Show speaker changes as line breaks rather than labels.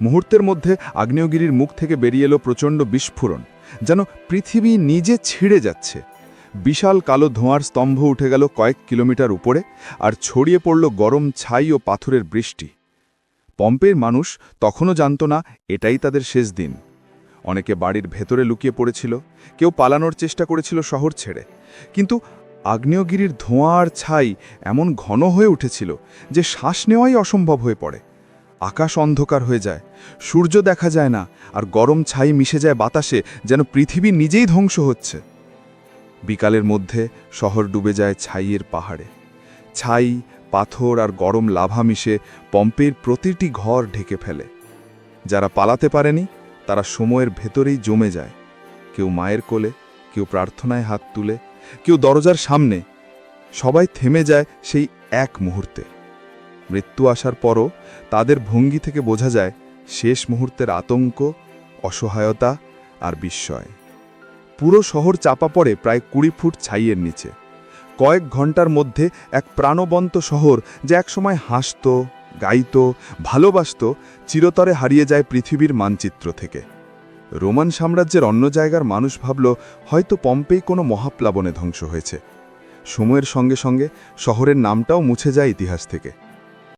মুহূর্তের মধ্যে আগ্নেয়গিরির মুখ থেকে বেরিয়ে এলো প্রচণ্ড বিস্ফোরণ, যেন পৃথিবী নিজে ছিঁড়ে যাচ্ছে। বিশাল কালো ধোঁয়ার স্তম্ভ উঠে গেল কয়েক কিলোমিটার উপরে আর ছড়িয়ে পড়ল গরম ছাই ও পাথরের বৃষ্টি। পম্পের মানুষ তখনও জানত না, এটাই তাদের শেষ দিন। অনেকে বাড়ির ভেতরে লুকিয়ে পড়েছিল, কেউ পালানোর চেষ্টা করেছিল শহর ছেড়ে। কিন্তু আগ্নেয়গিরির ধোঁয়া আর ছাই এমন ঘন হয়ে উঠেছিল যে শ্বাস নেওয়াই অসম্ভব হয়ে পড়ে। আকাশ অন্ধকার হয়ে যায়। সূর্য দেখা যায় না, আর গরম ছাই মিশে যায় বাতাসে, যেন পৃথিবী নিজেই ধ্বংস হচ্ছে। বিকালের মধ্যে শহর ডুবে যায় ছাইয়ের পাহাড়ে। ছাই, পাথর আর গরম লাভা মিশে পম্পের প্রতিটি ঘর ঢেকে ফেলে। যারা পালাতে পারেনি, তারা সময়ের ভেতরেই জমে যায়। কেউ মায়ের কোলে, কেউ প্রার্থনায় হাত তুলে, কেউ দরজার সামনে। সবাই থেমে যায় সেই এক মুহূর্তে। মৃত্যু আসার পরও তাদের ভঙ্গি থেকে বোঝা যায় শেষ মুহূর্তের আতঙ্ক, অসহায়তা আর বিস্ময়। পুরো শহর চাপা পড়ে প্রায় কুড়ি ফুট ছাইয়ের নিচে। কয়েক ঘণ্টার মধ্যে এক প্রাণবন্ত শহর যা একসময় হাসত, গাইত, ভালোবাসত, চিরতরে হারিয়ে যায় পৃথিবীর মানচিত্র থেকে। রোমান সাম্রাজ্যের অন্য জায়গার মানুষ ভাবল, হয়তো পম্পেই কোনো মহাপ্লাবনে ধ্বংস হয়েছে। সময়ের সঙ্গে সঙ্গে শহরের নামটাও মুছে যায় ইতিহাস থেকে।